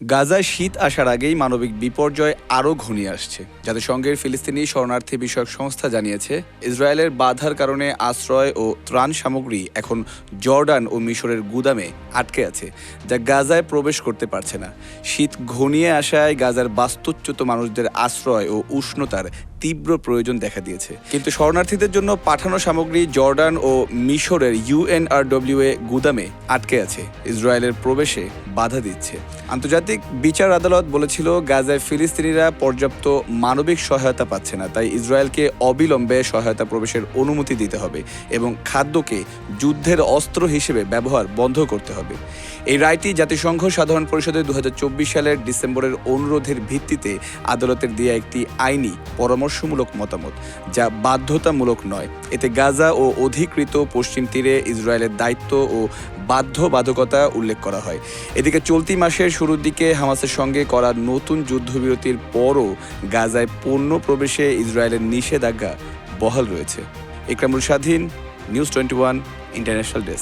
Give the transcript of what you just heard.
গাজায় শীত আসার আগেই মানবিক বিপর্যয় আরও ঘনিয়ে আসছে। জাতিসংঘের ফিলিস্তিনি শরণার্থী বিষয়ক সংস্থা জানিয়েছে, ইসরায়েলের বাধার কারণে আশ্রয় ও ত্রাণ সামগ্রী এখন জর্ডান ও মিশরের গুদামে আটকে আছে, যা গাজায় প্রবেশ করতে পারছে না। শীত ঘনিয়ে আসায় গাজার বাস্তুচ্যুত মানুষদের আশ্রয় ও উষ্ণতার তীব্র প্রয়োজন দেখা দিয়েছে। কিন্তু শরণার্থীদের জন্য পাঠানো সামগ্রী জর্ডান ও মিশরের ইউএনআরডব্লিউ এ গুদামে আটকে আছে। ইসরায়েলের প্রবেশে বাধা দিচ্ছে। আন্তর্জাতিক বিচার আদালত বলেছিল, গাজায় ফিলিস্তিনিরা পর্যাপ্ত মানবিক সহায়তা পাচ্ছে না, তাই ইসরায়েলকে অবিলম্বে সহায়তা প্রবেশের অনুমতি দিতে হবে এবং খাদ্যকে যুদ্ধের অস্ত্র হিসেবে ব্যবহার বন্ধ করতে হবে। এই রায়টি জাতিসংঘ সাধারণ পরিষদের দু সালের ডিসেম্বরের অনুরোধের ভিত্তিতে আদালতের দেয়া একটি আইনি পরামর্শমূলক মতামত, যা বাধ্যতামূলক নয়। এতে গাজা ও অধিকৃত পশ্চিম তীরে ইসরায়েলের দায়িত্ব ও বাধ্যবাধকতা উল্লেখ করা হয়। এদিকে চলতি মাসের শুরুর দিকে হামাসের সঙ্গে করা নতুন যুদ্ধবিরতির পরও গাজায় পণ্য প্রবেশে ইসরায়েলের নিষেধাজ্ঞা বহাল রয়েছে। Ikramul Swadhin, news twenty one, international desk.